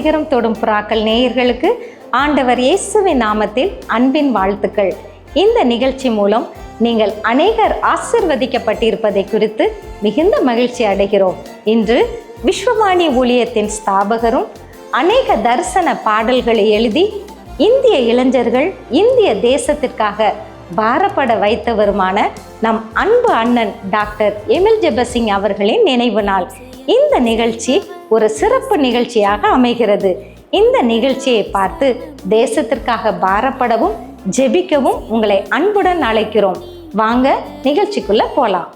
சிகரம் தொடும் புறாக்கள் நேயர்களுக்கு ஆண்டவர் இயேசுவின் நாமத்தில் அன்பின் வாழ்த்துக்கள். இந்த நிகழ்ச்சி மூலம் நீங்கள் அநேகர் ஆசிர்வதிக்கப்பட்டிருப்பதை குறித்து மிகுந்த மகிழ்ச்சி அடைகிறோம். இன்று விஸ்வவாணி ஊழியத்தின் ஸ்தாபகரும் அநேக தரிசன பாடல்களை எழுதி இந்திய இளைஞர்கள் இந்திய தேசத்திற்காக பாரப்பட வைத்தவருமான நம் அன்பு அண்ணன் டாக்டர் எமில் ஜெபசிங் அவர்களின் நினைவு நாள். இந்த நிகழ்ச்சி ஒரு சிறப்பு நிகழ்ச்சியாக அமைகிறது. இந்த நிகழ்ச்சியை பார்த்து தேசத்திற்காக பாரப்படவும் ஜெபிக்கவும் உங்களை அன்புடன் அழைக்கிறோம். வாங்க நிகழ்ச்சிக்குள்ள போலாம்.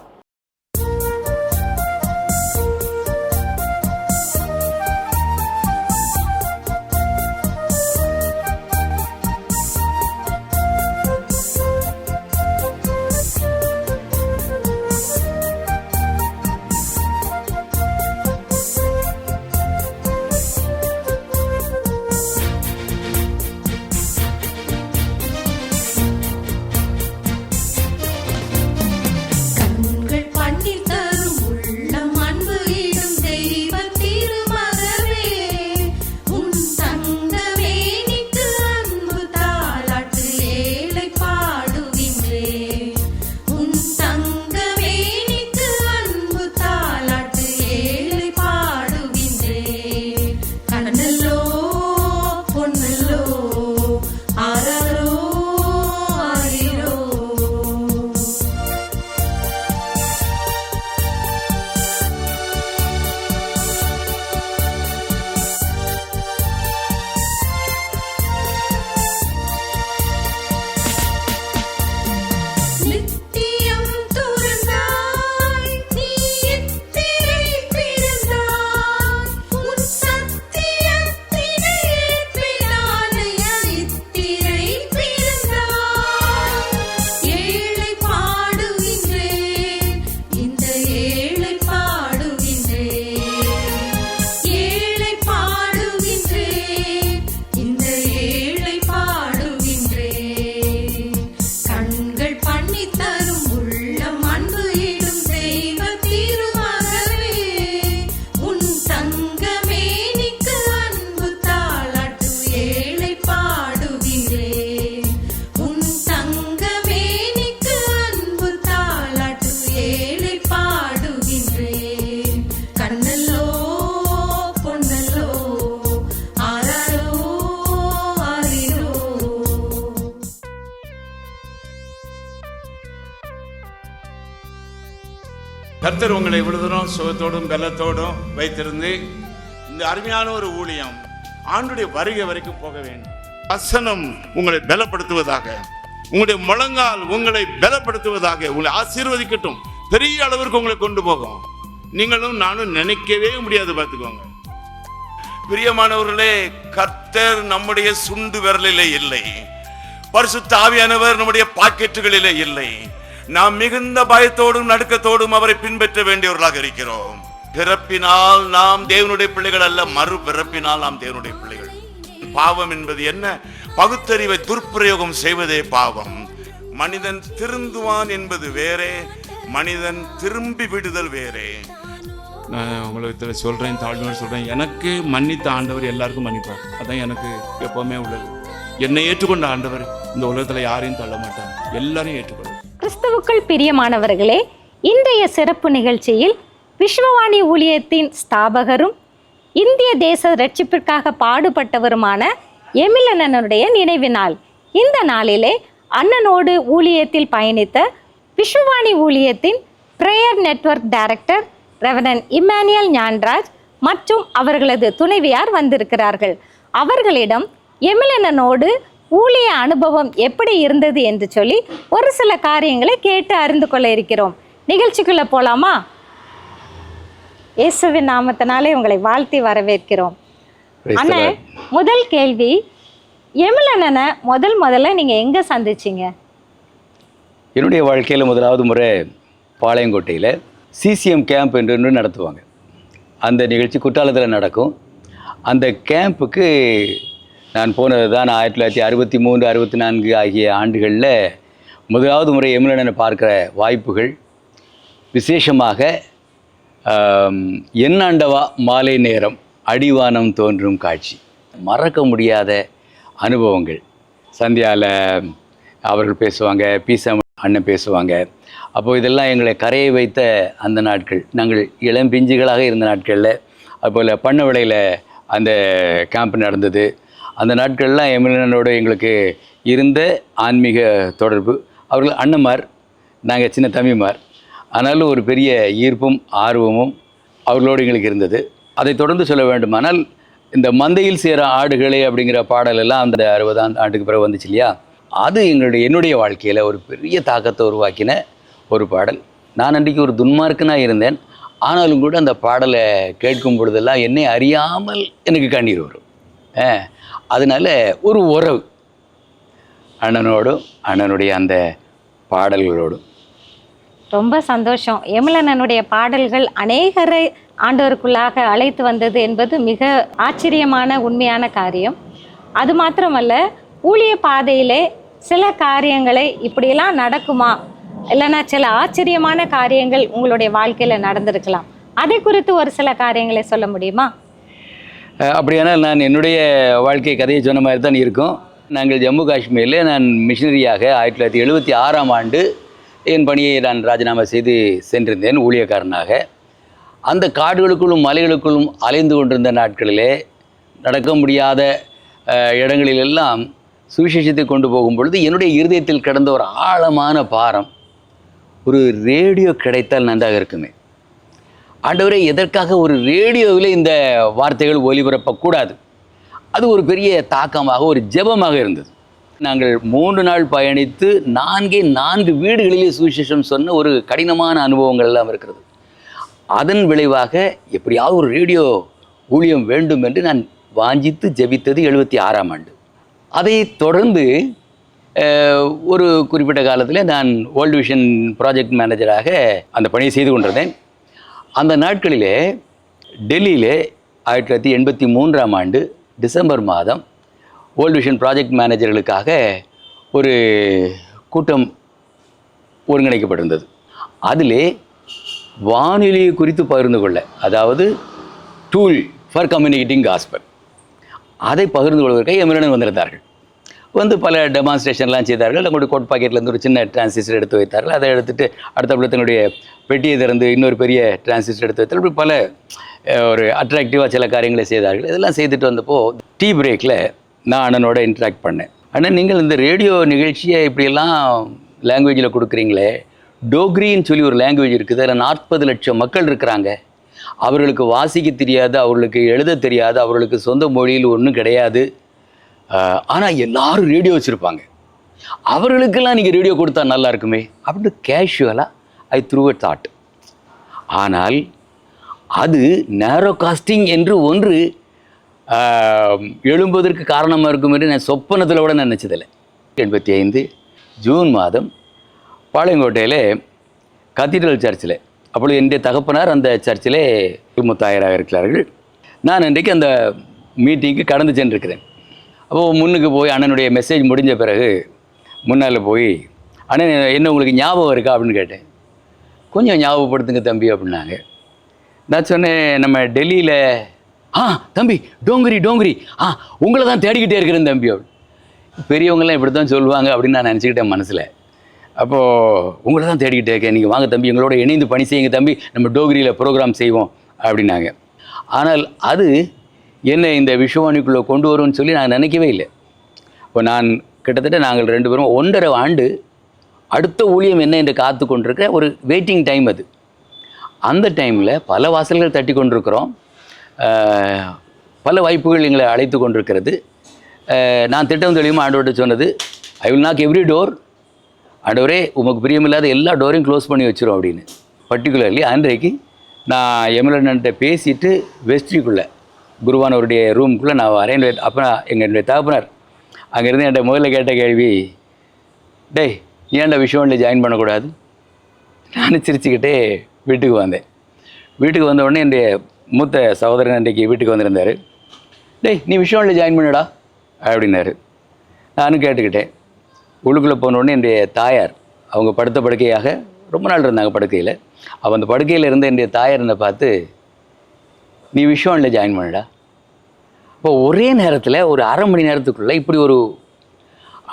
விடுதலும் பலத்தோடும் வைத்திருந்து இந்த அருமையான ஒரு ஊழியம் ஆண்டுடைய வருகை வரைக்கும் போக வேண்டும். வசனம் உங்களை பலப்படுத்துவதாக உங்களுடைய முழங்கால் உங்களை பலப்படுத்துவதாக உங்களை ஆசீர்வதிக்கட்டும். பெரிய அளவிற்கு உங்களை கொண்டு போகும். நீங்களும் நானும் நினைக்கவே முடியாது பார்த்துக்கோங்க. பிரியமானவர்களே கர்த்தர் நம்முடைய சுண்டு விரலிலே இல்லை. பரிசு ஆவியானவர் நம்முடைய பாக்கெட்டுகளிலே இல்லை. நாம் மிகுந்த பயத்தோடும் நடுக்கத்தோடும் அவரை பின்பற்ற வேண்டியவர்களாக இருக்கிறோம். பிறப்பினால் நாம் தேவனுடைய பிள்ளைகள் அல்ல மறு பிறப்பினால் நாம் தேவனுடைய பிள்ளைகள். பாவம் என்பது என்ன? பகுத்தறிவை துர்ப்பிரயோகம் செய்வதே பாவம். மனிதன் திருந்துவான் என்பது வேறே மனிதன் திரும்பி விடுதல் வேறே. நான் உங்களுக்கு சொல்கிறேன் தாழ்மையோடு சொல்கிறேன் எனக்கு மன்னித்த ஆண்டவர் எல்லாருக்கும் மன்னிப்பார். அதான் எனக்கு எப்போவுமே உள்ளது. என்னை ஏற்றுக்கொண்ட ஆண்டவர் இந்த உலகத்தில் யாரையும் தள்ள மாட்டார் எல்லாரையும் ஏற்றுக்கொள்வார். கிறிஸ்துவுக்குள் பிரியமானவர்களே இன்றைய சிறப்பு நிகழ்ச்சியில் விஸ்வவாணி ஊழியத்தின் ஸ்தாபகரும் இந்திய தேச ரட்சிப்பிற்காக பாடுபட்டவருமான எமிலனனுடைய நினைவு நாள். இந்த நாளிலே அண்ணனோடு ஊழியத்தில் பயணித்த விஸ்வவாணி ஊழியத்தின் prayer network director reverend Immanuel Gnanraj மற்றும் அவர்களது துணைவியார் வந்திருக்கிறார்கள். அவர்களிடம் எமிலனனோடு ஊழிய அனுபவம் எப்படி இருந்தது என்று சொல்லி ஒரு சில காரியங்களை கேட்டு அறிந்து கொள்ள இருக்கிறோம். நிகழ்ச்சிக்குள்ள போலாமா? இயேசுவின் நாமத்தினாலே உங்களை வாழ்த்தி வரவேற்கிறோம். அண்ணா. முதல் கேள்வி எமிலனனை முதல் முதல்ல நீங்க எங்க சந்திச்சீங்க? என்னுடைய வாழ்க்கையில் முதலாவது முறை பாளையங்கோட்டையில் சிசிஎம் கேம்ப் என்று ஒன்று நடத்துவாங்க. அந்த நிகழ்ச்சி குற்றாலத்தில் நடக்கும். அந்த கேம்புக்கு நான் போனது தான் ஆயிரத்தி தொள்ளாயிரத்தி அறுபத்தி மூன்று அறுபத்தி நான்கு ஆகிய ஆண்டுகளில் முதலாவது முறை எமிலனை பார்க்குற வாய்ப்புகள். விசேஷமாக என்னாண்டவா மாலை நேரம் அடிவானம் தோன்றும் காட்சி. மறக்க முடியாத அனுபவங்கள். சந்தியாவில் அவர்கள் பேசுவாங்க பீசா அண்ணன் பேசுவாங்க. அப்போது இதெல்லாம் எங்களை கரையை வைத்த அந்த நாட்கள். நாங்கள் இளம் பிஞ்சுகளாக இருந்த நாட்களில். அதுபோல் பண்ண விலையில் அந்த கேம்ப் நடந்தது. அந்த நாட்கள்லாம் எம்எல்ஏனோடு எங்களுக்கு இருந்த ஆன்மீக தொடர்பு. அவர்கள் அண்ணன்மார் நாங்கள் சின்ன தம்பிமார். ஆனாலும் ஒரு பெரிய ஈர்ப்பும் ஆர்வமும் அவர்களோடு எங்களுக்கு இருந்தது. அதை தொடர்ந்து சொல்ல வேண்டுமானால் இந்த மந்தையில் சேர ஆடுகளே அப்படிங்கிற பாடலெல்லாம் அந்த அறுபதாம் ஆண்டுக்கு பிறகு வந்துச்சு இல்லையா? அது எங்களுடைய என்னுடைய வாழ்க்கையில் ஒரு பெரிய தாக்கத்தை உருவாக்கின ஒரு பாடல். நான் அன்றைக்கு ஒரு துன்மார்க்கனாக இருந்தேன். ஆனாலும் கூட அந்த பாடலை கேட்கும் பொழுதெல்லாம் என்னை அறியாமல் எனக்கு கண்ணீர் வரும். ஆ, அதனால ஒரு உறவு. அண்ணனோடும் அண்ணனுடைய அந்த பாடல்களோடும். ரொம்ப சந்தோஷம். எமிலனனுடைய பாடல்கள் அநேகரை ஆண்டவருக்குள்ளாக அழைத்து வந்தது என்பது மிக ஆச்சரியமான உண்மையான காரியம். அது மாத்திரமல்ல ஊழிய பாதையிலே சில காரியங்களை இப்படியெல்லாம் நடக்குமா? இல்லைன்னா சில ஆச்சரியமான காரியங்கள் உங்களுடைய வாழ்க்கையில் நடந்திருக்கலாம். அதை குறித்து ஒரு சில காரியங்களை சொல்ல முடியுமா? அப்படியானால் நான் என்னுடைய வாழ்க்கை கதையை சொன்ன மாதிரி தான் இருக்கும். நாங்கள் ஜம்மு காஷ்மீரில் நான் மிஷினரியாக ஆயிரத்தி தொள்ளாயிரத்தி எழுபத்தி ஆறாம் ஆண்டு என் பணியை நான் ராஜினாமா செய்து சென்றிருந்தேன் ஊழியக்காரனாக. அந்த காடுகளுக்குள்ளும் மலைகளுக்குள்ளும் அலைந்து கொண்டிருந்த நாட்களிலே நடக்க முடியாத இடங்களிலெல்லாம் சுவிசேஷத்தை கொண்டு போகும் பொழுது என்னுடைய இருதயத்தில் கிடந்த ஒரு ஆழமான பாரம் ஒரு ரேடியோ கிடைத்தால் நன்றாக இருக்குமே. ஆண்டவரே எதற்காக ஒரு ரேடியோவில் இந்த வார்த்தைகள் ஒலிபரப்பக்கூடாது? அது ஒரு பெரிய தாக்கமாக ஒரு ஜெபமாக இருந்தது. நாங்கள் மூன்று நாள் பயணித்து நான்கே நான்கு வீடுகளிலே சுவிசேஷம் சொன்ன ஒரு கடினமான அனுபவங்கள் எல்லாம் இருக்கிறது. அதன் விளைவாக எப்படியாவது ஒரு ரேடியோ ஊழியம் வேண்டும் என்று நான் வாஞ்சித்து ஜெபித்தது எழுபத்தி ஆறாம் ஆண்டு. அதை தொடர்ந்து ஒரு குறிப்பிட்ட காலத்தில் நான் வேர்ல்டு விஷன் ப்ராஜெக்ட் மேனேஜராக அந்த பணியை செய்து கொண்டிருந்தேன். அந்த நாட்களிலே டெல்லியிலே ஆயிரத்தி தொள்ளாயிரத்தி எண்பத்தி மூன்றாம் ஆண்டு டிசம்பர் மாதம் வேர்ல்டு விஷன் ப்ராஜெக்ட் மேனேஜர்களுக்காக ஒரு கூட்டம் ஒருங்கிணைக்கப்பட்டிருந்தது. அதிலே வானொலி குறித்து பகிர்ந்து கொள்ள அதாவது டூல் ஃபார் கம்யூனிகேட்டிங் காஸ்பல் அதை பகிர்ந்து கொள்வதற்காக எமிரன் வந்திருந்தார்கள். வந்து பல டெமான்ஸ்ட்ரேஷன்லாம் செய்தார்கள். அவங்களுடைய கோட் பாக்கெட்லேருந்து ஒரு சின்ன டிரான்சிஸ்டர் எடுத்து வைத்தார்கள். அதை எடுத்துட்டு அடுத்தபடி தன்னுடைய பெட்டியை திறந்து இன்னொரு பெரிய டிரான்சிஸ்டர் எடுத்து வைத்தார்கள். இப்படி பல ஒரு அட்ராக்டிவாக சில காரியங்களை செய்தார்கள். இதெல்லாம் செய்துட்டு வந்தப்போ டீ பிரேக்கில் நான் அண்ணனோட இன்ட்ராக்ட் பண்ணேன். அண்ணன் நீங்கள் இந்த ரேடியோ நிகழ்ச்சியை இப்படியெல்லாம் லாங்குவேஜில் கொடுக்குறீங்களே. டோக்ரின்னு சொல்லி ஒரு லாங்குவேஜ் இருக்குது. அதில் நாற்பது லட்சம் மக்கள் இருக்கிறாங்க. அவர்களுக்கு வாசிக்க தெரியாது அவர்களுக்கு எழுத தெரியாது அவர்களுக்கு சொந்த மொழியில் ஒன்றும் கிடையாது. ஆனால் எல்லாரும் ரேடியோ வச்சுருப்பாங்க. அவர்களுக்கெல்லாம் நீங்கள் ரேடியோ கொடுத்தா நல்லா இருக்குமே? அப்படின்னு கேஷுவலாக ஐ த்ரூ அ தாட் ஆனால் அது நேரோ காஸ்டிங் என்று ஒன்று எழும்புவதற்கு காரணமாக இருக்கும் என்று நான் சொப்பனத்தில் கூட நான் நினச்சதில்லை. எண்பத்தி ஐந்து ஜூன் மாதம் பாளையங்கோட்டையில் கத்தீட்ரல் சர்ச்சில் அப்பொழுது என்னுடைய தகப்பனார் அந்த சர்ச்சிலே முத்தாயராக இருக்கிறார்கள். நான் இன்றைக்கு அந்த மீட்டிங்க்கு கடந்து சென்றிருக்கிறேன். அப்போது முன்னுக்கு போய் அண்ணனுடைய மெசேஜ் முடிஞ்ச பிறகு முன்னால் போய் அண்ணன் என்ன உங்களுக்கு ஞாபகம் இருக்கா? அப்படின்னு கேட்டேன். கொஞ்சம் ஞாபகப்படுத்துங்க தம்பி அப்படின்னாங்க. நான் சொன்னேன் நம்ம டெல்லியில் ஆ தம்பி டோங்கிரி டோங்கிரி. ஆ உங்களை தான் தேடிக்கிட்டே இருக்கிறேன் தம்பி அப்படி. பெரியவங்களாம் இப்படி தான் சொல்லுவாங்க அப்படின்னு நான் நினச்சிக்கிட்டேன் மனசில். அப்போது உங்களை தான் தேடிக்கிட்டே இருக்கேன். நீங்கள் வாங்க தம்பி எங்களோட இணைந்து பணி செய்யுங்க தம்பி. நம்ம டோகிரியில் ப்ரோக்ராம் செய்வோம் அப்படின்னாங்க. ஆனால் அது என்னை இந்த விஷவாணிக்குள்ளே கொண்டு வரும்னு சொல்லி நான் நினைக்கவே இல்லை. இப்போ நான் கிட்டத்தட்ட நாங்கள் ரெண்டு பேரும் ஒன்றரை ஆண்டு அடுத்த ஊழியம் என்ன என்று காத்து கொண்டிருக்க ஒரு வெயிட்டிங் டைம் அது. அந்த டைமில் பல வாசல்கள் தட்டி கொண்டிருக்கிறோம். பல வாய்ப்புகள் எங்களை அழைத்து கொண்டிருக்கிறது. நான் திட்டம் தெளிவாக ஆண்டவர்கிட்ட சொன்னது I will knock every door ஆண்டவரே உமக்கு பிரியமில்லாத எல்லா டோரையும் க்ளோஸ் பண்ணி வச்சிரும் அப்படின்னு. பர்டிகுலர்லி அன்றைக்கு நான் எம்எல்ஏன்ட்ட பேசிட்டு வெஸ்ட்ரிக்குள்ளே குருவானவருடைய ரூமுக்குள்ளே நான் வரேன் அப்போ எங்கள் என்னுடைய அங்கேருந்து என்கிட்ட முதல்ல கேட்ட கேள்வி டேய் நீ ஏன்டா விஷயம்ல ஜாயின் பண்ணக்கூடாது? நான் சிரிச்சுக்கிட்டே வீட்டுக்கு வந்தேன். வீட்டுக்கு வந்த உடனே என்னுடைய மூத்த சகோதரன் அன்றைக்கு வீட்டுக்கு வந்திருந்தார். டேய் நீ விஷயம்ல ஜாயின் பண்ணுடா அப்படின்னாரு. நானும் கேட்டுக்கிட்டேன். உள்ளுக்குள்ளே போன உடனே என்னுடைய தாயார் அவங்க படுத்த படுக்கையாக ரொம்ப நாள் இருந்தாங்க படுக்கையில். அவள் அந்த படுக்கையில் இருந்த என்னுடைய தாயார் என்னை பார்த்து நீ விஷயம்ல ஜாயின் பண்ணடா இப்போ ஒரே நேரத்தில் ஒரு அரை மணி நேரத்துக்குள்ளே இப்படி ஒரு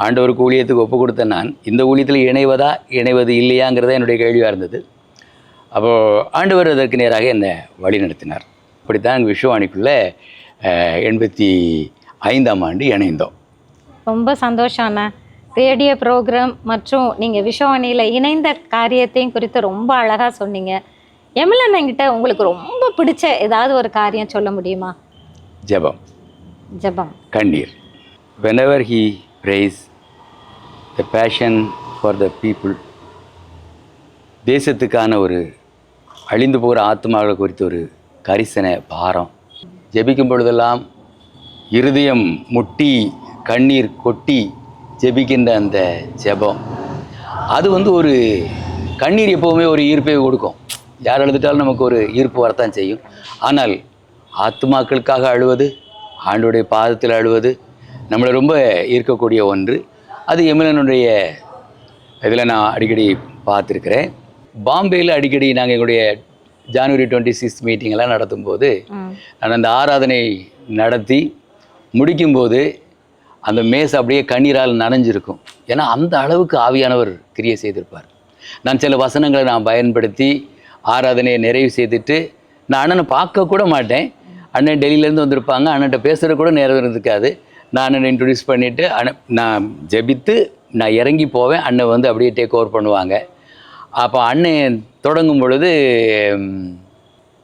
ஆண்டவருக்கு ஊழியத்துக்கு ஒப்பு கொடுத்த நான் இந்த ஊழியத்தில் இணைவதா இணைவது இல்லையாங்கிறத என்னுடைய கேள்வியாக இருந்தது. அப்போது ஆண்டவர் அதற்கு நேராக என்னை வழி நடத்தினார். இப்படித்தான் விஷ்வாணிக்குள்ளே எண்பத்தி ஐந்தாம் ஆண்டு இணைந்தோம். ரொம்ப சந்தோஷம் அண்ணா. ரேடியோ ப்ரோக்ராம் மற்றும் நீங்கள் விஷவாணியில் இணைந்த காரியத்தையும் குறித்து ரொம்ப அழகாக சொன்னீங்க. எம்எல்ஏண்ணங்கிட்ட உங்களுக்கு ரொம்ப பிடிச்ச ஏதாவது ஒரு காரியம் சொல்ல முடியுமா? ஜெபம். ஜெபம். கண்ணீர். Whenever he prays the passion for the people தேசத்துக்கான ஒரு அழிந்து போகிற ஆத்மாவை குறித்த ஒரு கரிசனை பாரம். ஜெபிக்கும் பொழுதெல்லாம் இருதயம் முட்டி கண்ணீர் கொட்டி ஜெபிக்கின்ற அந்த ஜெபம். அது வந்து ஒரு கண்ணீர் எப்போவுமே ஒரு ஈர்ப்பை கொடுக்கும். யார் அழுதுட்டாலும் நமக்கு ஒரு ஈர்ப்பு வரத்தான் செய்யும். ஆனால் ஆத்மாக்களுக்காக அழுவது ஆண்டுடைய பாதத்தில் அழுவது நம்மளை ரொம்ப ஈர்க்கக்கூடிய ஒன்று. அது எமிலனுடைய இதில் நான் அடிக்கடி பார்த்துருக்குறேன். பாம்பேயில் அடிக்கடி நாங்கள் எங்களுடைய ஜான்வரி டுவெண்ட்டி சிக்ஸ் மீட்டிங்கெல்லாம் நடத்தும்போது நான் அந்த ஆராதனை நடத்தி முடிக்கும்போது அந்த மேஸ் அப்படியே கண்ணீரால் நனைஞ்சிருக்கும். ஏன்னா அந்த அளவுக்கு ஆவியானவர் கிரியை செய்திருப்பார். நான் சில வசனங்களை நான் பயன்படுத்தி ஆராதனையை நிறைவு செய்துட்டு நான் அண்ணனை பார்க்க கூட மாட்டேன். அண்ணன் டெல்லியிலேருந்து வந்திருப்பாங்க. அண்ணன்ட்ட பேசுகிற கூட நேரம் இருந்துக்காது நான் அண்ணனை இன்ட்ரடியூஸ் பண்ணிவிட்டு அண்ணன் நான் ஜெபித்து நான் இறங்கி போவேன். அண்ணன் வந்து அப்படியே டேக் ஓவர் பண்ணுவாங்க. அப்போ அண்ணன் தொடங்கும் பொழுது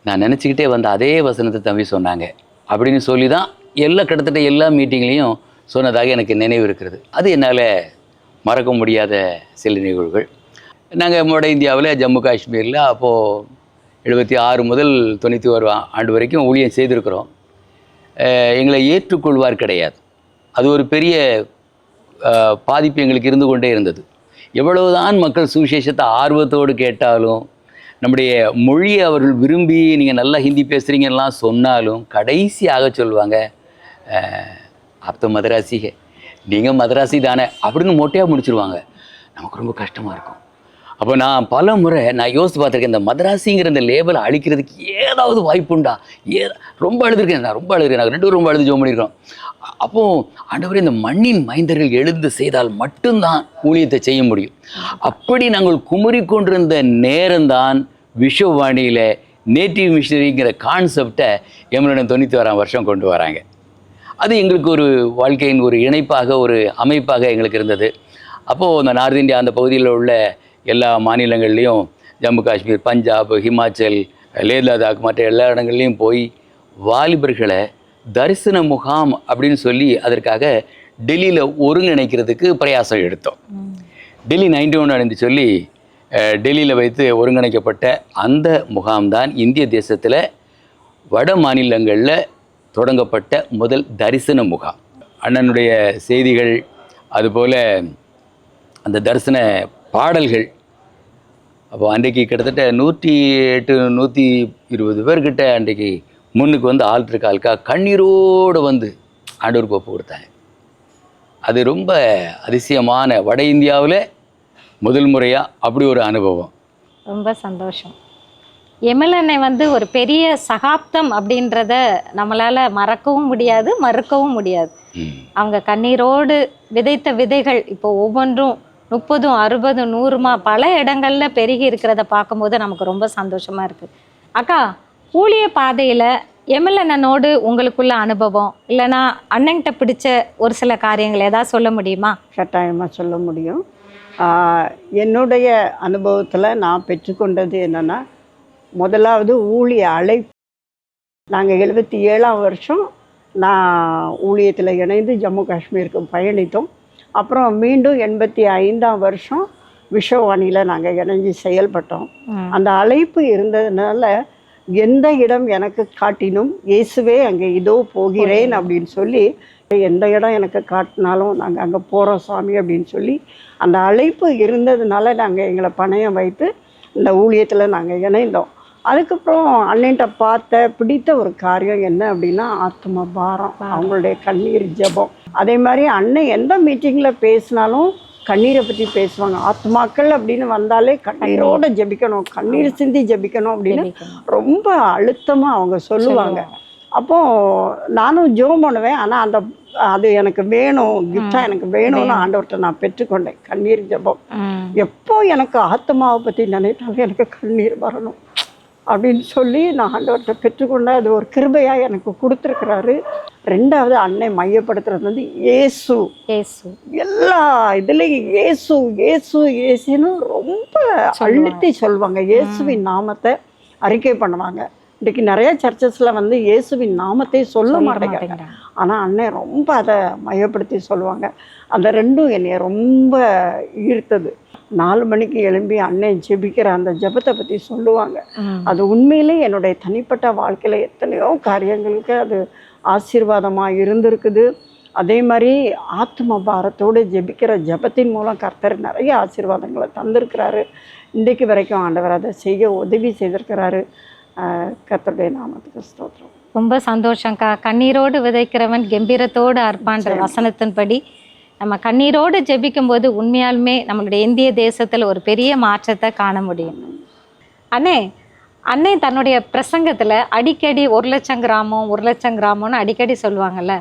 நான் நினச்சிக்கிட்டே வந்த அதே வசனத்தை தம்பி சொன்னாங்க. அப்படின்னு சொல்லி தான் எல்லா கிட்டத்தட்ட எல்லா மீட்டிங்லேயும் சொன்னதாக எனக்கு நினைவு இருக்கிறது. அது என்னால் மறக்க முடியாத சில நிகழ்வுகள். நாங்கள் வட இந்தியாவில் ஜம்மு காஷ்மீரில் அப்போது எழுபத்தி ஆறு முதல் தொண்ணூற்றி ஒரு ஆண்டு வரைக்கும் ஊழியம் செய்திருக்கிறோம். எங்களை ஏற்றுக்கொள்வார் கிடையாது. அது ஒரு பெரிய பாதிப்பு எங்களுக்கு இருந்து கொண்டே இருந்தது. எவ்வளவுதான் மக்கள் சுவிசேஷத்தை ஆர்வத்தோடு கேட்டாலும் நம்முடைய மொழியை அவர்கள் விரும்பி நீங்கள் நல்லா ஹிந்தி பேசுகிறீங்கலாம் சொன்னாலும் கடைசியாக சொல்லுவாங்க ஆப் மதராசிக நீங்கள் மதராசி தானே? அப்படின்னு மொட்டையாக முடிச்சிருவாங்க. நமக்கு ரொம்ப கஷ்டமாக இருக்கும். அப்போ நான் பல முறை நான் யோசித்து பார்த்துருக்கேன் இந்த மதராசிங்கிற இந்த லேபலை அழிக்கிறதுக்கு ஏதாவது வாய்ப்புண்டா ஏ ரொம்ப அழுதுருக்கேன் நான் ரொம்ப அழுதுருக்கேன். நாங்கள் ரெண்டு ரொம்ப அழுது ஜோம் பண்ணியிருக்கோம் அப்போது ஆண்டவரே இந்த மண்ணின் மைந்தர்கள் எழுந்து செய்தால் மட்டும்தான் ஊழியத்தை செய்ய முடியும். அப்படி நாங்கள் குமுறி கொண்டிருந்த நேரம்தான் விஷவாணியில் நேட்டிவ் மிஷினரிங்கிற கான்செப்டை எம்எல்ஏ தொண்ணூற்றி ஆறாம் வருஷம் கொண்டு வராங்க. அது எங்களுக்கு ஒரு வாழ்க்கையின் ஒரு இணைப்பாக ஒரு அமைப்பாக எங்களுக்கு இருந்தது. அப்போது அந்த நார்த் இந்தியா அந்த பகுதியில் உள்ள எல்லா மாநிலங்கள்லேயும் ஜம்மு காஷ்மீர் பஞ்சாப் ஹிமாச்சல் லே லடாக் மற்ற எல்லா இடங்கள்லையும் போய் வாலிபர்களை தரிசன முகாம் அப்படின்னு சொல்லி அதற்காக டெல்லியில் ஒருங்கிணைக்கிறதுக்கு பிரயாசம் எடுத்தோம். டெல்லி நைன்டி ஒன் என்று சொல்லி டெல்லியில் வைத்து ஒருங்கிணைக்கப்பட்ட அந்த முகாம்தான் இந்திய தேசத்தில் வட மாநிலங்களில் தொடங்கப்பட்ட முதல் தரிசன முகாம். அண்ணனுடைய செய்திகள் அதுபோல் அந்த தரிசன பாடல்கள். அப்போ அன்றைக்கு கிட்டத்தட்ட நூற்றி எட்டு நூற்றி இருபது பேர்கிட்ட அன்றைக்கு முன்னுக்கு வந்து ஆல்ட்ரு கால்க்கா கண்ணீரோடு வந்து ஆண்டவருக்கு ஒப்பு கொடுத்தாங்க. அது ரொம்ப அதிசயமான வட இந்தியாவில் முதல் முறையாக அப்படி ஒரு அனுபவம். ரொம்ப சந்தோஷம். எம்எல்ஏனை வந்து ஒரு பெரிய சகாப்தம் அப்படின்றத நம்மளால் மறக்கவும் முடியாது மறுக்கவும் முடியாது. அவங்க கண்ணீரோடு விதைத்த விதைகள் இப்போ ஒவ்வொன்றும் முப்பதும் அறுபதும் நூறுமா பல இடங்கள்ல பெருகி இருக்கிறத பார்க்கும்போது நமக்கு ரொம்ப சந்தோஷமாக இருக்குது அக்கா ஊழிய பாதையில் எம்எல்என்னோடு உங்களுக்குள்ள அனுபவம் இல்லைன்னா அண்ணன்கிட்ட பிடிச்ச ஒரு சில காரியங்கள் ஏதாவது சொல்ல முடியுமா? கட்டாயமாக சொல்ல முடியும். என்னுடைய அனுபவத்தில் நான் பெற்றுக்கொண்டது என்னென்னா முதலாவது ஊழிய அழைப்பு. நாங்கள் எழுபத்தி ஏழாம் வருஷம் நான் ஊழியத்தில் இணைந்து ஜம்மு காஷ்மீருக்கு பயணித்தோம். அப்புறம் மீண்டும் எண்பத்தி ஐந்தாம் வருஷம் விஷவாணியில் நாங்கள் இணைஞ்சு செயல்பட்டோம். அந்த அழைப்பு இருந்ததுனால எந்த இடம் எனக்கு காட்டினும் இயேசுவே அங்கே இதோ போகிறேன் அப்படின்னு சொல்லி எந்த இடம் எனக்கு காட்டினாலும் நாங்கள் அங்கே போகிறோம் சாமி அப்படின்னு சொல்லி அந்த அழைப்பு இருந்ததுனால நாங்கள் எங்களை பணயம் வைத்து இந்த ஊழியத்தில் நாங்கள் இணைந்தோம். அதுக்கப்புறம் அண்ணன்ட்ட பார்த்த பிடித்த ஒரு காரியம் என்ன அப்படின்னா ஆத்ம பாரம். அவங்களுடைய கண்ணீர் ஜெபம். அதே மாதிரி அண்ணன் எந்த மீட்டிங்கில் பேசினாலும் கண்ணீரை பற்றி பேசுவாங்க. ஆத்மாக்கள் அப்படின்னு வந்தாலே கண்ணீரோட ஜெபிக்கணும். கண்ணீர் சிந்தி ஜெபிக்கணும் அப்படின்னு. ரொம்ப அழுத்தமாக அவங்க சொல்லுவாங்க. அப்போ நானும் ஜெபம் பண்ணுவேன். ஆனால் அந்த அது எனக்கு வேணும். கிஃப்டாக எனக்கு வேணும்னு ஆண்டவர்கிட்ட நான் பெற்றுக்கொண்டேன். கண்ணீர் ஜெபம். எப்போ எனக்கு ஆத்மாவை பற்றி நினைத்தாலும் எனக்கு கண்ணீர் வரணும். அப்படின்னு சொல்லி நான் ஆண்டவர்கிட்ட பெற்றுக்கொண்டேன் அது ஒரு கிருபையாக எனக்கு கொடுத்துருக்கிறாரு. ரெண்டாவது அன்னை மையப்படுத்துறது வந்து இயேசு. இயேசு. எல்லா இதுலேயும் இயேசு இயேசு இயேசுன்னு ரொம்ப அழுத்தி சொல்லுவாங்க. இயேசுவின் நாமத்தை அறிக்கை பண்ணுவாங்க. இன்றைக்கு நிறைய சர்ச்சஸில் வந்து இயேசுவின் நாமத்தை சொல்ல மாட்டேங்கிறாங்க. மாட்டேங்கிறாங்க. ஆனால் அண்ணன் ரொம்ப அதை மையப்படுத்தி சொல்லுவாங்க. அந்த ரெண்டும் என்னைய ரொம்ப ஈர்த்தது. நாலு மணிக்கு எழும்பி அண்ணன் ஜெபிக்கிற அந்த ஜெபத்தை பற்றி சொல்லுவாங்க. அது உண்மையிலே என்னுடைய தனிப்பட்ட வாழ்க்கையில் எத்தனையோ காரியங்களுக்கு அது ஆசீர்வாதமாக இருந்திருக்குது. அதே மாதிரி ஆத்ம பாரத்தோடு ஜெபிக்கிற ஜெபத்தின் மூலம் கர்த்தர் நிறைய ஆசீர்வாதங்களை தந்திருக்கிறாரு. இன்றைக்கு வரைக்கும் ஆண்டவர் அதை செய்ய உதவி செய்திருக்கிறாரு. கர்த்தருடைய நாமத்துக்கு ஸ்தோத்திரம். ரொம்ப சந்தோஷம்க்கா. கண்ணீரோடு விதைக்கிறவன் கம்பீரத்தோடு அர்ப்பான்ற வசனத்தின்படி நம்ம கண்ணீரோடு ஜெபிக்கும்போது உண்மையாலுமே நம்மளுடைய இந்திய தேசத்தில் ஒரு பெரிய மாற்றத்தை காண முடியும். அண்ணே அண்ணே தன்னுடைய பிரசங்கத்தில் அடிக்கடி ஒரு லட்சம் கிராமம் ஒரு லட்சம் கிராமம்னு அடிக்கடி சொல்லுவாங்கல்ல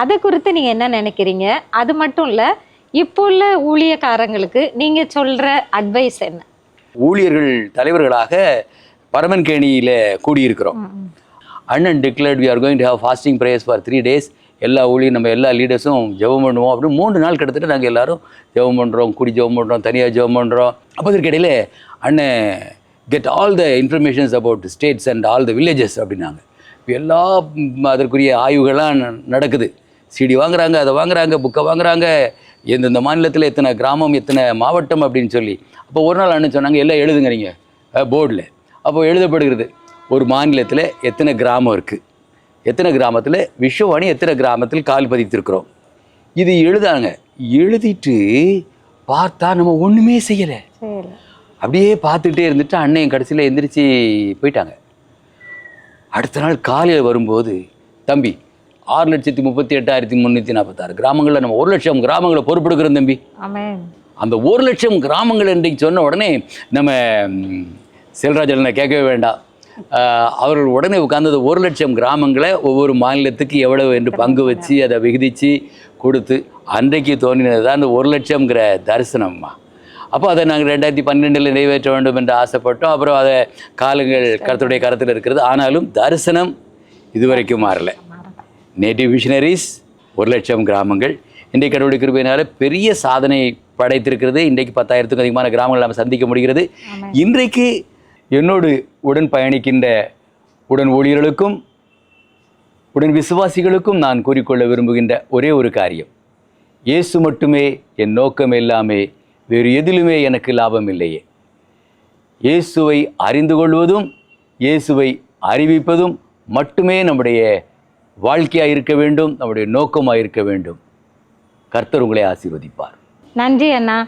அதை குறித்து நீங்கள் என்ன நினைக்கிறீங்க? அது மட்டும் இல்லை இப்போ உள்ள ஊழியக்காரங்களுக்கு நீங்கள் சொல்கிற அட்வைஸ் என்ன? ஊழியர்கள் தலைவர்களாக பரமன்கேணியில் கூடியிருக்கிறோம். அண்ணன் declared we are going to have fasting prayers for three days எல்லா ஊழியும் நம்ம எல்லா லீடர்ஸும் ஜெபம் பண்ணுவோம் அப்படின்னு மூன்று நாள் கிட்டத்தட்ட நாங்கள் எல்லாரும் ஜெபம் பண்ணுறோம் கூடி ஜெபம் பண்ணுறோம் தனியாக ஜெபம் பண்ணுறோம் அப்போ இதற்கிடையில் அண்ணன் get all the informations about states and all the villages அப்படின்னாங்க. இப்போ எல்லா அதற்குரிய ஆய்வுகள்லாம் ந- நடக்குது. சிடி வாங்குறாங்க அதை வாங்குறாங்க புக்கை வாங்குறாங்க. எந்தெந்த மாநிலத்தில் எத்தனை கிராமம் எத்தனை மாவட்டம் அப்படின்னு சொல்லி. அப்போ ஒரு நாள் அண்ணன் சொன்னாங்க எல்லாம் எழுதுங்கிறீங்க போர்டில் அப்போ எழுதப்படுகிறது ஒரு மாநிலத்தில் எத்தனை கிராமம் இருக்குது எத்தனை கிராமத்தில்? விஸ்வவாணி எத்தனை கிராமத்தில் கால் பதித்திருக்கிறோம்? இது எழுதாங்க. எழுதிட்டு பார்த்தா நம்ம ஒன்றுமே செய்யலை. அப்படியே பார்த்துட்டே இருந்துட்டு அண்ணன் கடைசியில் எந்திரிச்சு போயிட்டாங்க. அடுத்த நாள் காலையில் வரும்போது தம்பி ஆறு லட்சத்தி முப்பத்தி எட்டாயிரத்தி முந்நூற்றி நாற்பத்தாறு கிராமங்களில் நம்ம ஒரு லட்சம் கிராமங்களை பொறுப்பெடுக்கிறோம் தம்பி. அந்த ஒரு லட்சம் கிராமங்கள் இன்றைக்கு சொன்ன உடனே நம்ம செல்வராஜனை கேட்கவே வேண்டாம். அவர்கள் உடனே உட்கார்ந்து அந்த ஒரு லட்சம் கிராமங்களை ஒவ்வொரு மாநிலத்துக்கு எவ்வளவு என்று பங்கு வச்சு அதை விகுதிச்சு கொடுத்து அன்றைக்கு தோன்றினது தான் அந்த ஒரு லட்சம்ங்கிற தரிசனம்மா அப்போ அதை நாங்கள் ரெண்டாயிரத்தி பன்னெண்டில் நிறைவேற்ற வேண்டும் என்று ஆசைப்பட்டோம். அப்புறம் அதை காலங்கள் கருத்துடைய கருத்தில் இருக்கிறது. ஆனாலும் தரிசனம் இதுவரைக்கும் மாறலை. நேட்டிவ் விஷனரிஸ் ஒரு லட்சம் கிராமங்கள். இன்றைக்கு கடவுளுடைய கிருபையினால பெரிய சாதனை படைத்திருக்கிறது. இன்றைக்கு பத்தாயிரத்துக்கும் அதிகமான கிராமங்கள் நாம் சந்திக்க முடிகிறது. இன்றைக்கு என்னோடு உடன் பயணிக்கின்ற உடன் ஊழியர்களுக்கும் உடன் விசுவாசிகளுக்கும் நான் கூறிக்கொள்ள விரும்புகின்ற ஒரே ஒரு காரியம். இயேசு மட்டுமே என் நோக்கம் எல்லாமே வேறு எதிலுமே எனக்கு லாபம் இல்லையே. இயேசுவை அறிந்து கொள்வதும் இயேசுவை அறிவிப்பதும் மட்டுமே நம்முடைய வாழ்க்கையாக இருக்க வேண்டும் நம்முடைய நோக்கமாக இருக்க வேண்டும். கர்த்தர் உங்களை ஆசீர்வதிப்பார். நன்றி அண்ணா.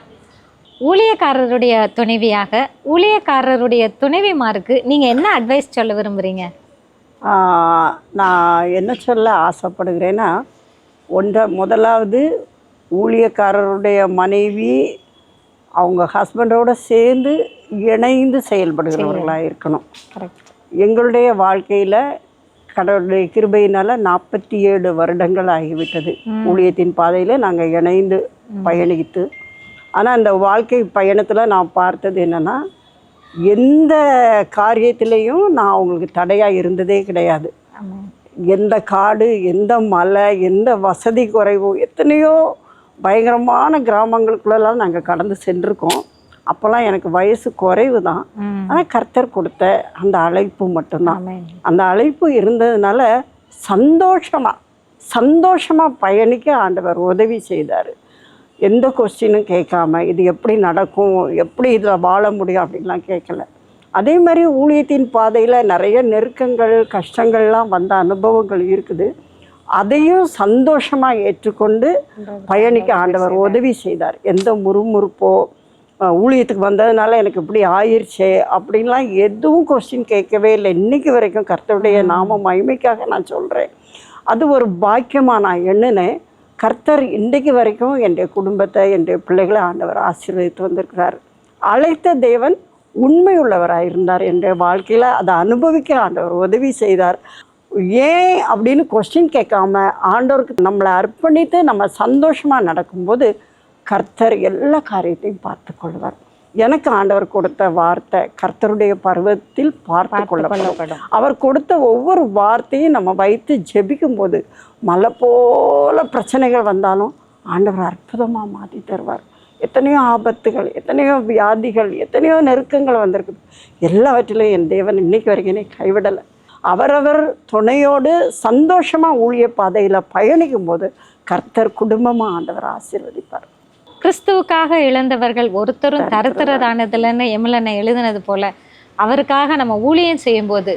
ஊழியக்காரருடைய துணைவியாக ஊழியக்காரருடைய துணைவிமாருக்கு நீங்கள் என்ன அட்வைஸ் சொல்ல விரும்புகிறீங்க நான் என்ன சொல்ல ஆசைப்படுகிறேன்னா ஒன்றை முதலாவது ஊழியக்காரருடைய மனைவி அவங்க ஹஸ்பண்டோட சேர்ந்து இணைந்து செயல்படுகிறவர்களாக இருக்கணும். எங்களுடைய வாழ்க்கையில் கடவுளுடைய கிருபையினால் நாற்பத்தி ஏழு வருடங்கள் ஆகிவிட்டது. ஊழியத்தின் பாதையில் நாங்கள் இணைந்து பயணித்து ஆனால் அந்த வாழ்க்கை பயணத்தில் நான் பார்த்தது என்னென்னா எந்த காரியத்திலையும் நான் அவங்களுக்கு தடையாக இருந்ததே கிடையாது. எந்த காடு எந்த மலை எந்த வசதி குறைவு எத்தனையோ பயங்கரமான கிராமங்களுக்குள்ளெல்லாம் நாங்கள் கடந்து சென்றிருக்கோம். அப்போல்லாம் எனக்கு வயசு குறைவு தான். ஆனால் கர்த்தர் கொடுத்த அந்த அழைப்பு மட்டும்தான். அந்த அழைப்பு இருந்ததுனால சந்தோஷமாக சந்தோஷமாக பயணிக்க ஆண்டவர் உதவி செய்தார். எந்த கொஸ்டினும் கேட்காம இது எப்படி நடக்கும்? எப்படி இதில் வாழ முடியும் அப்படின்லாம் கேட்கல. அதே மாதிரி ஊழியத்தின் பாதையில் நிறைய நெருக்கங்கள் கஷ்டங்கள்லாம் வந்த அனுபவங்கள் இருக்குது. அதையும் சந்தோஷமாக ஏற்றுக்கொண்டு பயணிக்க ஆண்டவர் உதவி செய்தார். எந்த முறுமுறுப்போ ஊழியத்துக்கு வந்ததுனால எனக்கு இப்படி ஆயிடுச்சே அப்படின்லாம் எதுவும் கொஸ்டின் கேட்கவே இல்லை. இன்னைக்கு வரைக்கும் கர்த்தருடைய நாம மகிமைக்காக நான் சொல்கிறேன் அது ஒரு பாக்கியமாக நான் எண்ணினேன். கர்த்தர் இன்றைக்கு வரைக்கும் என்னுடைய குடும்பத்தை என்னுடைய பிள்ளைகளை ஆண்டவர் ஆசீர்வதித்து வந்திருக்கிறார். அழைத்த தேவன் உண்மை உள்ளவராக இருந்தார் என்னுடைய வாழ்க்கையில். அதை அனுபவிக்க ஆண்டவர் உதவி செய்தார். ஏன் அப்படின்னு கொஸ்டின் கேட்காம ஆண்டவருக்கு நம்மளை அர்ப்பணித்து நம்ம சந்தோஷமாக நடக்கும்போது கர்த்தர் எல்லா காரியத்தையும் பார்த்து கொள்வார் எனக்கு ஆண்டவர் கொடுத்த வார்த்தை கர்த்தருடைய பருவத்தில் பார்த்து கொள்ளப்படும். அவர் கொடுத்த ஒவ்வொரு வார்த்தையும் நம்ம வைத்து ஜெபிக்கும் போது மலை போல பிரச்சனைகள் வந்தாலும் ஆண்டவர் அற்புதமாக மாற்றி தருவார். எத்தனையோ ஆபத்துகள் எத்தனையோ வியாதிகள் எத்தனையோ நெருக்கங்கள் வந்திருக்குது. எல்லாவற்றிலும் என் தேவன் இன்னைக்கு வரைக்கும் என்னை கைவிடலை. அவரவர் துணையோடு சந்தோஷமாக ஊழிய பாதையில் பயணிக்கும் போது கர்த்தர் குடும்பமாக ஆண்டவர் ஆசீர்வதிப்பார். கிறிஸ்துவுக்காக இழந்தவர்கள் ஒருத்தரும் தருத்திரரானதில்லைன்னு எமிலனை எழுதினது போல அவருக்காக நம்ம ஊழியம் செய்யும்போது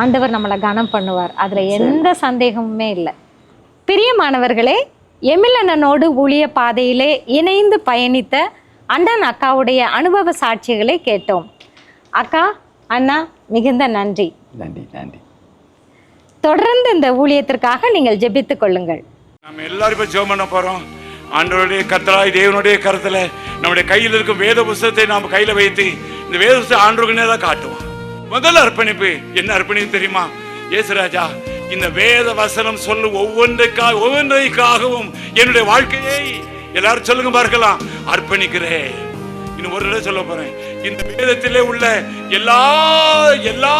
ஆண்டவர் நம்மளை கனம் பண்ணுவார். அதில் எந்த சந்தேகமுமே இல்லை. பிரியமானவர்களே எமிலனனோடு ஊழிய பாதையிலே இணைந்து பயணித்த அண்ணன் அக்காவுடைய அனுபவ சாட்சிகளை கேட்டோம். அக்கா அண்ணா மிகுந்த நன்றி. நன்றி நன்றி. தொடர்ந்து இந்த ஊழியத்திற்காக நீங்கள் ஜெபித்துக் கொள்ளுங்கள். நம்ம எல்லாரும் இப்ப ஜெபம் பண்ண போறோம். ஆண்டவருடைய கத்தராய் தேவனுடைய கருத்துல நம்முடைய கையில் இருக்கும் வேத புஸ்தகத்தை நாம் கையில வைத்து இந்த வேத புஸ்தகம் ஆண்டவர்களே தான் காட்டுவோம். முதல் அர்ப்பணிப்பு என்ன அர்ப்பணிப்பு தெரியுமா? ஏசுராஜா இந்த வேத வசனம் சொல்லும் ஒவ்வொன்றைக்காக ஒவ்வொன்றைக்காகவும் என்னுடைய வாழ்க்கையை எல்லாரும் சொல்லுங்க பார்க்கலாம். அர்ப்பணிக்கிறேன். இன்னும் ஒரு தடவை சொல்ல போறேன். இந்த வேதத்திலே உள்ள எல்லா எல்லா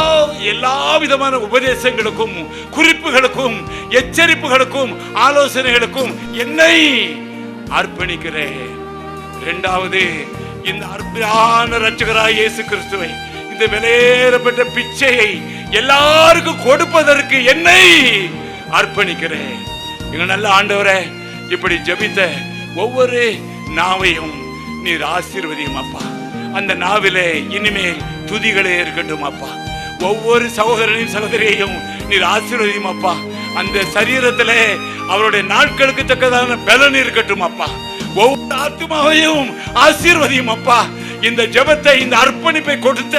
எல்லா விதமான உபதேசங்களுக்கும் குறிப்புகளுக்கும் எச்சரிப்புகளுக்கும் ஆலோசனைகளுக்கும் என்னை அர்ப்பணிக்கிறேன். இரண்டாவது இந்த அற்புதமான ரட்சகராய் இயேசு கிறிஸ்துவை இந்த விலையேறப்பட்ட பிச்சையை எல்லாருக்கும் கொடுப்பதற்கு என்னை அர்ப்பணிக்கிறேன். எங்க நல்ல ஆண்டவரே இப்படி ஜெபித்த ஒவ்வொரு நாவையும் நீர் ஆசீர்வதியும் அப்பா. அந்த நாவிலே இனிமேல் துதிகளே இருக்கட்டும் அப்பா. ஒவ்வொரு சகோதரனையும் சகோதரியையும் நீர் ஆசீர்வதியும் அப்பா. அந்த சரீரத்திலே அவருடைய நாட்களுக்கு தக்கதான பலன் இருக்கட்டும் அப்பா. ஒவ்வொரு ஆத்மாவையும் ஆசீர்வதியும் அப்பா. இந்த ஜெபத்தை இந்த அர்ப்பணிப்பை கொடுத்த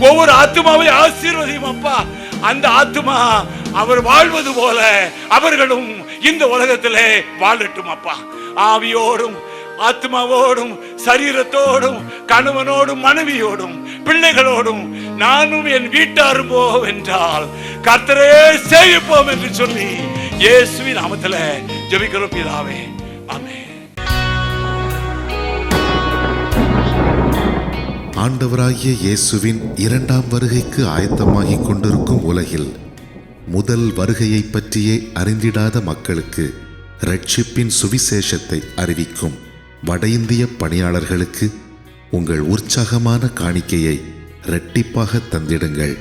ஒவ்வொரு ஆத்துமாவையும் ஆசீர்வதியும் அப்பா. அந்த ஆத்மா அவர் வாழ்வது போல அவர்களும் இந்த உலகத்திலே வாழட்டும் அப்பா. ஆவியோடும் ஆத்மாவோடும் சரீரத்தோடும் கணவனோடும் மனைவியோடும் பிள்ளைகளோடும் நானும் என் வீட்டாரும் போவென்றால் கர்த்தரே சேவிப்போம் என்று சொல்லி இயேசுவின் நாமத்தில் ஜெபிக்கிறோம் பிதாவே. ஆமே ஆண்டவராகிய இயேசுவின் இரண்டாம் வருகைக்கு ஆயத்தமாகிக் கொண்டிருக்கும் உலகில் முதல் வருகையைப் பற்றியே அறிந்திடாத மக்களுக்கு ரட்சிப்பின் சுவிசேஷத்தை அறிவிக்கும் வட இந்திய பணியாளர்களுக்கு உங்கள் உற்சாகமான காணிக்கையை இரட்டிப்பாக தந்திடுங்கள்.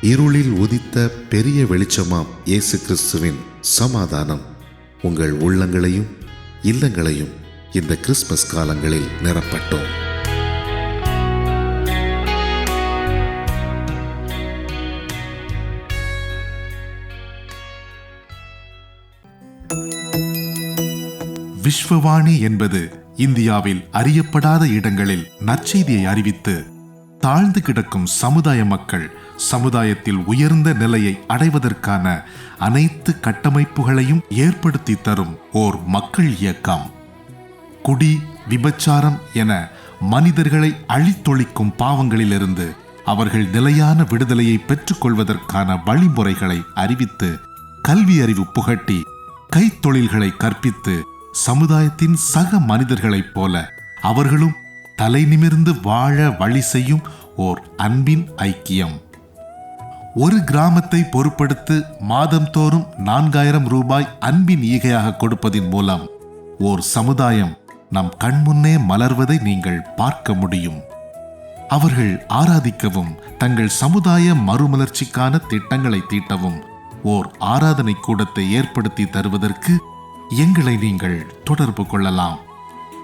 இருளில் உதித்த பெரிய வெளிச்சமாம் இயேசு கிறிஸ்துவின் சமாதானம். உங்கள் உள்ளங்களையும் இல்லங்களையும் இந்த கிறிஸ்மஸ் காலங்களில் நிரப்பட்டோம். விஸ்வவாணி என்பது இந்தியாவில் அறியப்படாத இடங்களில் நற்செய்தியை அறிவித்து தாழ்ந்து கிடக்கும் சமுதாய மக்கள் சமுதாயத்தில் உயர்ந்த நிலையை அடைவதற்கான அனைத்து கட்டமைப்புகளையும் ஏற்படுத்தி தரும் ஓர் மக்கள் இயக்கம். குடி விபச்சாரம் என மனிதர்களை அழித்தொழிக்கும் பாவங்களிலிருந்து அவர்கள் நிலையான விடுதலையை பெற்றுக்கொள்வதற்கான வழிமுறைகளை அறிவித்து கல்வி அறிவு புகட்டி கைத்தொழில்களை கற்பித்து சமுதாயத்தின் சக மனிதர்களைப் போல அவர்களும் தலை நிமிர்ந்து வாழ வழி செய்யும் ஓர் அன்பின் ஐக்கியம். ஒரு கிராமத்தை பொருட்படுத்து மாதம்தோறும் நான்காயிரம் ரூபாய் அன்பின் ஈகையாக கொடுப்பதின் மூலம் ஓர் சமுதாயம் நம் கண்முன்னே மலர்வதை நீங்கள் பார்க்க முடியும். அவர்கள் ஆராதிக்கவும் தங்கள் சமுதாய மறுமலர்ச்சிக்கான திட்டங்களை தீட்டவும் ஓர் ஆராதனை கூடத்தை ஏற்படுத்தி தருவதற்கு எங்களை நீங்கள் தொடர்பு கொள்ளலாம்.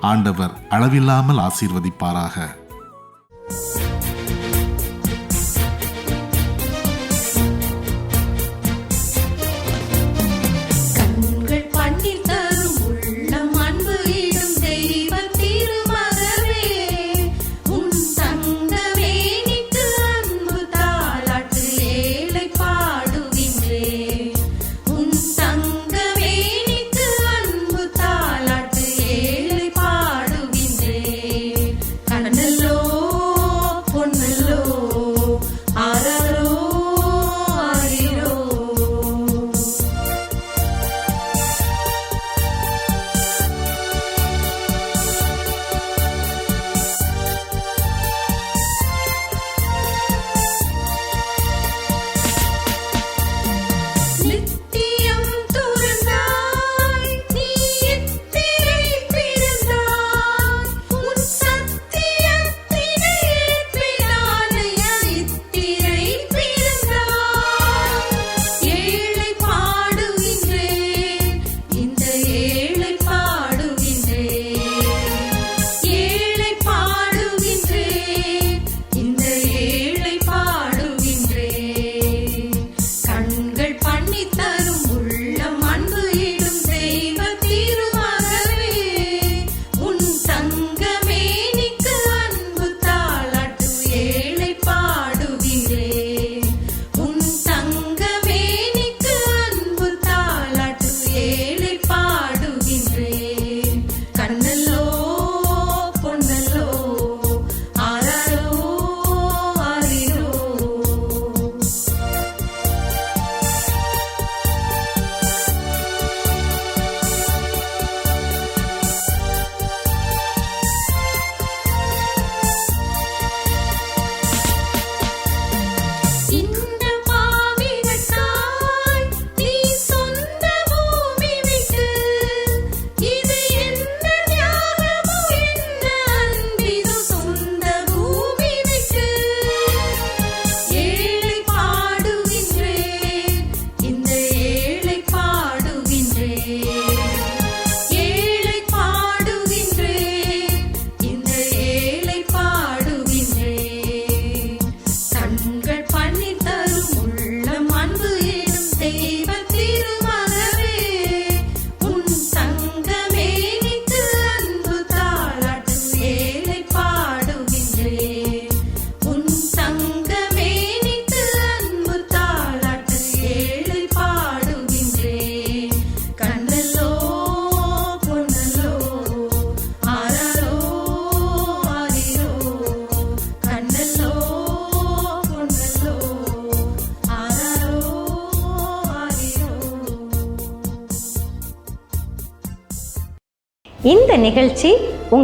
ஆண்டவர் அளவில்லாமல் ஆசீர்வதிப்பாராக.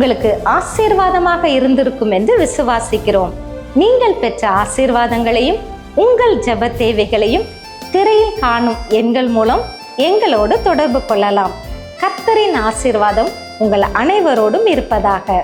உங்களுக்கு ஆசீர்வாதமாக இருந்திருக்கும் என்று விசுவாசிக்கிறோம். நீங்கள் பெற்ற ஆசீர்வாதங்களையும் உங்கள் ஜப தேவைகளையும் திரையில் காணும் எண்கள் மூலம் எங்களோடு தொடர்பு கொள்ளலாம். கர்த்தரின் ஆசீர்வாதம் உங்கள் அனைவரோடும் இருப்பதாக.